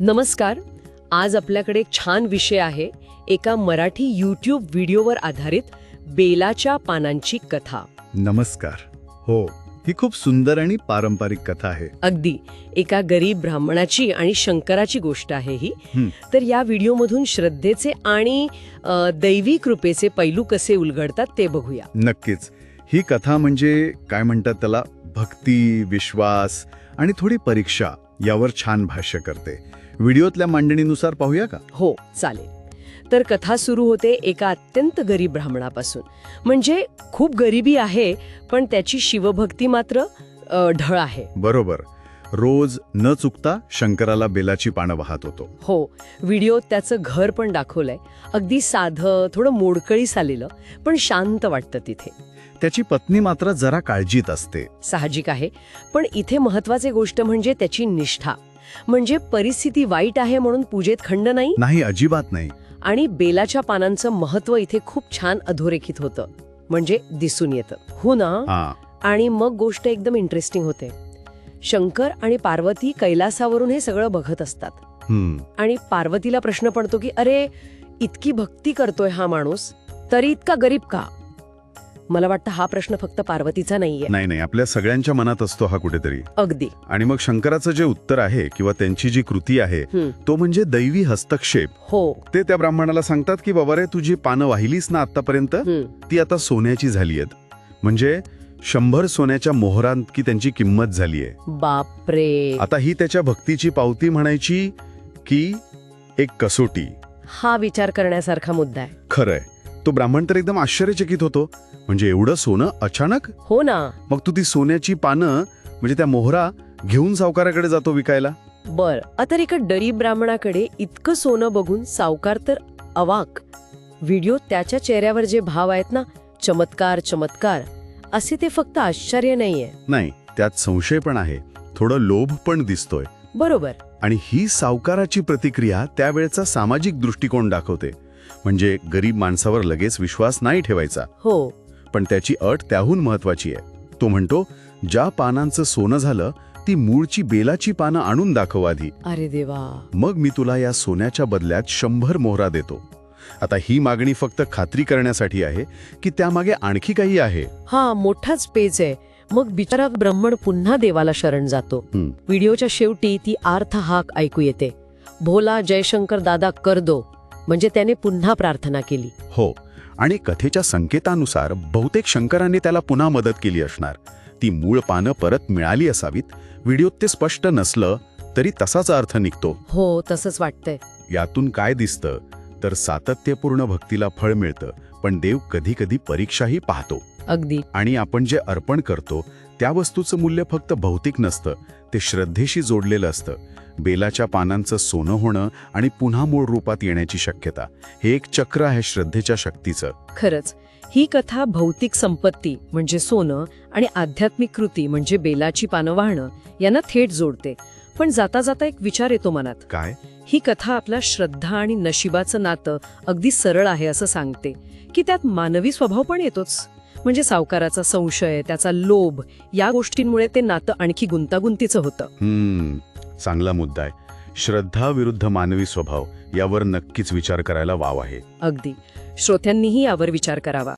नमस्कार. आज आपल्याकडे एक छान विषय आहे. एका मराठी यूट्यूब व्हिडिओवर आधारित बेलाच्या पानांची कथा. नमस्कार. हो ही खूप सुंदर आणि पारंपरिक कथा आहे. अगदी. एका गरीब ब्राह्मणाची आणि शंकराची गोष्ट आहे ही. हं. तर या व्हिडिओमधून श्रद्धेचे आणि अ, दैवी कृपेचे पैलू कसे उलगडतात ते बघूया. नक्कीच. ही कथा म्हणजे काय म्हणतात त्याला? भक्ती विश्वास आणि थोडी परीक्षा. यावर छान भाष्य करते. व्हिडिओतल्या मांडणीनुसार पाहूया का? हो चालेल. तर कथा सुरू होते एका अत्यंत गरीब ब्राह्मणापासून. म्हणजे खूप गरिबी आहे पण त्याची शिवभक्ती मात्र अ, ढळ आहे. बरोबर. रोज न चुकता शंकराला बेलाची पानं वाहत होतो. हो व्हिडिओत त्याचं घर पण दाखवलंय. अगदी साधं थोडं मोडकळीस आलेलं पण शांत वाटतं तिथे. त्याची पत्नी मात्र जरा काळजीत असते. साहजिक आहे. पण इथे महत्वाची गोष्ट म्हणजे त्याची निष्ठा. म्हणजे परिस्थिती वाईट आहे म्हणून पूजेत खंड नाही? नाही अजिबात नाही. आणि बेलाच्या पानांचं महत्त्व इथे खूप छान अधोरेखित होतं. म्हणजे दिसून येतं. हो ना? हा. आणि मग गोष्ट एकदम इंटरेस्टिंग होते. शंकर आणि पार्वती कैलासावरून हे सगळं बघत असतात. आणि पार्वतीला प्रश्न पडतो की अरे इतकी भक्ती करतोय हा माणूस. तरी इतका गरीब का? मला वाटतं हा प्रश्न फक्त पार्वतीचा नाहीये. नाही नाही आपल्या सगळ्यांच्या मनात असतो हा कुठेतरी. अगदी. आणि मग शंकराचं जे उत्तर आहे किंवा त्यांची जी कृती आहे. तो म्हणजे दैवी हस्तक्षेप. हो. ते त्या ब्राह्मणाला सांगतात की बाबा रे तुझी पानं वाहिलीस ना आतापर्यंत. ती आता सोन्याची झाली आहेत म्हणजे शंभर सोन्याच्या मोहरांत की त्यांची किंमत झाली आहे बापरे. आता ही त्याच्या भक्तीची पावती म्हणायची की एक कसोटी. हा विचार करण्यासारखा मुद्दा आहे. खरंय. तो ब्राह्मण तर एकदम आश्चर्यचकित होतो. म्हणजे एवढं सोनं अचानक? हो ना. मग तू ती सोन्याची पानं म्हणजे त्या मोहरा घेऊन सावकाराकडे जातो विकायला? बर आता एका गरीब ब्राह्मणाकडे इतकं सोनं बघून सावकार तर अवाक. व्हिडिओ त्याच्या चेहऱ्यावर जे भाव आहेत ना चमत्कार चमत्कार असे ते फक्त आश्चर्य नाहीये. नाही त्यात संशय पण आहे. थोडं लोभ पण दिसतोय. बरोबर. आणि ही सावकाराची प्रतिक्रिया त्यावेळचा सामाजिक दृष्टिकोन दाखवते. म्हणजे गरीब माणसावर लगेच विश्वास नाही ठेवायचा. हो. पण त्याची अट त्याहून महत्वाची आहे. तो म्हणतो ज्या पानांचं सोनं झालं ती मूळची बेलाची पानं आणून दाखव आधी. अरे देवा. मग मी तुला या सोन्याच्या बदल्यात शंभर मोहरा देतो. आता ही मागणी फक्त खात्री करण्यासाठी आहे की त्यामागे आणखी काही आहे. हा मोठाच पेज आहे. मग बिचारा ब्राह्मण पुन्हा देवाला शरण जातो. व्हिडिओच्या शेवटी ती आर्थ हाक ऐकू येते. भोला जयशंकर दादा कर दो म्हणजे त्याने पुन्हा प्रार्थना केली. हो. आणि कथेच्या संकेतानुसार बहुतेक शंकराने त्याला पुन्हा मदत केली असणार. ती मूळ पानं परत मिळाली असावीत. व्हिडिओत ते स्पष्ट नसलं तरी तसाच अर्थ निघतो. हो तसंच वाटतंय. यातून काय दिसतं? तर सातत्यपूर्ण भक्तीला फळ मिळतं पण देव कधी कधी परीक्षाही पाहतो. अगदी. आणि आपण जे अर्पण करतो त्या वस्तूचं मूल्य फक्त भौतिक नसतं ते श्रद्धेशी जोडलेलं असतं. बेलाच्या पानांचं सोनं होणं आणि पुन्हा मूळ रूपात येण्याची शक्यता. हे एक चक्र आहे श्रद्धेच्या शक्तीचं. खरंच ही कथा भौतिक संपत्ती म्हणजे सोनं आणि आध्यात्मिक कृती म्हणजे बेलाची पानं वाहणं यांना थेट जोडते. पण जाता जाता एक विचार येतो मनात. काय? ही कथा आपल्या श्रद्धा आणि नशिबाचं नातं अगदी सरळ आहे असं सांगते. की त्यात मानवी स्वभाव पण येतोच. म्हणजे सावकाराचा संशय त्याचा लोभ या गोष्टींमुळे ते नातं आणखी गुंतागुंतीचं होतं. चांगला मुद्दा आहे. श्रद्धा विरुद्ध मानवी स्वभाव यावर नक्कीच विचार करायला वाव आहे. अगदी. श्रोत्यांनीही यावर विचार करावा.